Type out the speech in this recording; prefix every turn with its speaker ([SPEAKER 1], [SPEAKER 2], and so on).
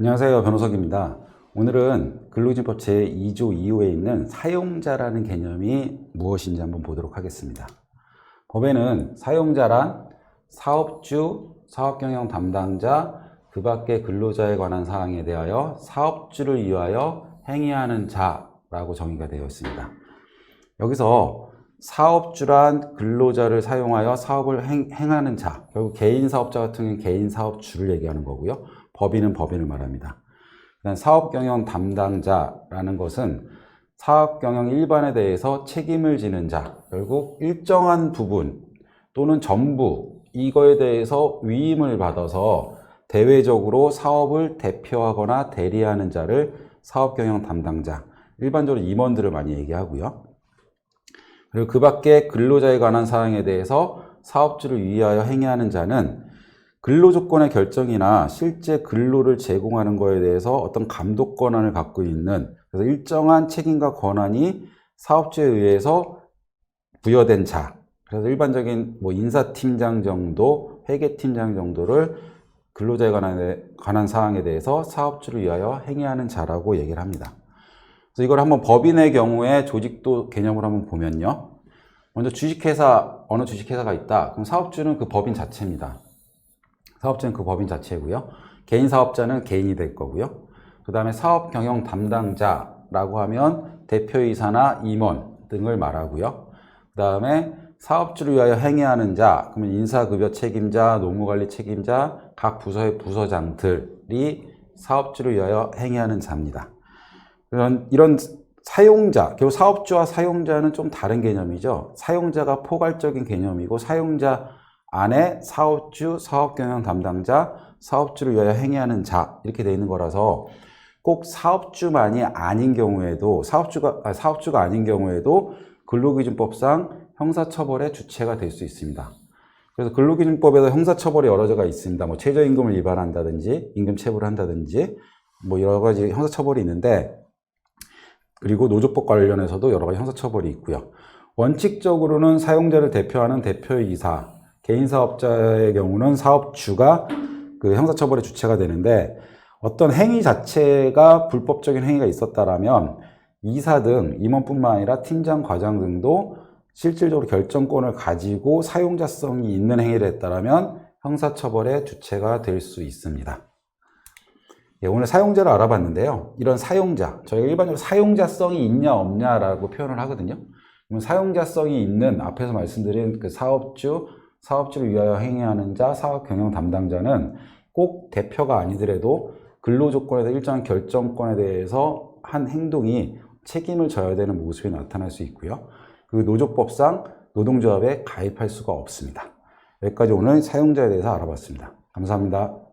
[SPEAKER 1] 안녕하세요. 변호석입니다. 오늘은 근로기준법 제2조 2호에 있는 사용자라는 개념이 무엇인지 한번 보도록 하겠습니다. 법에는 사용자란 사업주, 사업경영 담당자, 그 밖의 근로자에 관한 사항에 대하여 사업주를 위하여 행위하는 자라고 정의가 되어 있습니다. 여기서 사업주란 근로자를 사용하여 사업을 행, 행하는 자, 결국 개인 사업자 같은 경우는 개인 사업주를 얘기하는 거고요. 법인은 법인을 말합니다. 사업 경영 담당자라는 것은 사업 경영 일반에 대해서 책임을 지는 자, 결국 일정한 부분 또는 전부 이거에 대해서 위임을 받아서 대외적으로 사업을 대표하거나 대리하는 자를 사업 경영 담당자, 일반적으로 임원들을 많이 얘기하고요. 그리고 그 밖에 근로자에 관한 사항에 대해서 사업주를 위하여 행위하는 자는 근로 조건의 결정이나 실제 근로를 제공하는 것에 대해서 어떤 감독 권한을 갖고 있는 그래서 일정한 책임과 권한이 사업주에 의해서 부여된 자. 그래서 일반적인 뭐 인사팀장 정도, 회계팀장 정도를 근로자에 관한, 관한 사항에 대해서 사업주를 위하여 행위하는 자라고 얘기를 합니다. 그래서 이걸 한번 법인의 경우에 조직도 개념을 한번 보면요. 먼저 주식회사, 어느 주식회사가 있다. 그럼 사업주는 그 법인 자체입니다. 사업주는 그 법인 자체고요. 개인 사업자는 개인이 될 거고요. 그 다음에 사업 경영 담당자라고 하면 대표이사나 임원 등을 말하고요. 그 다음에 사업주를 위하여 행위하는 자, 그러면 인사급여 책임자, 노무관리 책임자, 각 부서의 부서장들이 사업주를 위하여 행위하는 자입니다. 이런, 이런 사용자, 결국 사업주와 사용자는 좀 다른 개념이죠. 사용자가 포괄적인 개념이고 사용자 안에 사업주, 사업경영 담당자, 사업주를 위하여 행위하는 자 이렇게 되어 있는 거라서 꼭 사업주만이 아닌 경우에도 사업주가 아, 사업주가 아닌 경우에도 근로기준법상 형사처벌의 주체가 될 수 있습니다. 그래서 근로기준법에도 형사처벌이 여러 가지가 있습니다. 뭐 최저임금을 위반한다든지 임금체불을 한다든지 뭐 여러 가지 형사처벌이 있는데 그리고 노조법 관련해서도 여러 가지 형사처벌이 있고요. 원칙적으로는 사용자를 대표하는 대표이사, 개인 사업자의 경우는 사업주가 그 형사처벌의 주체가 되는데 어떤 행위 자체가 불법적인 행위가 있었다라면 이사 등 임원뿐만 아니라 팀장, 과장 등도 실질적으로 결정권을 가지고 사용자성이 있는 행위를 했다라면 형사처벌의 주체가 될 수 있습니다. 예, 오늘 사용자를 알아봤는데요. 이런 사용자, 저희가 일반적으로 사용자성이 있냐 없냐라고 표현을 하거든요. 사용자성이 있는 앞에서 말씀드린 그 사업주, 사업주를 위하여 행위하는 자, 사업 경영 담당자는 꼭 대표가 아니더라도 근로 조건에 대해 일정한 결정권에 대해서 한 행동이 책임을 져야 되는 모습이 나타날 수 있고요. 그 노조법상 노동조합에 가입할 수가 없습니다. 여기까지 오늘 사용자에 대해서 알아봤습니다. 감사합니다.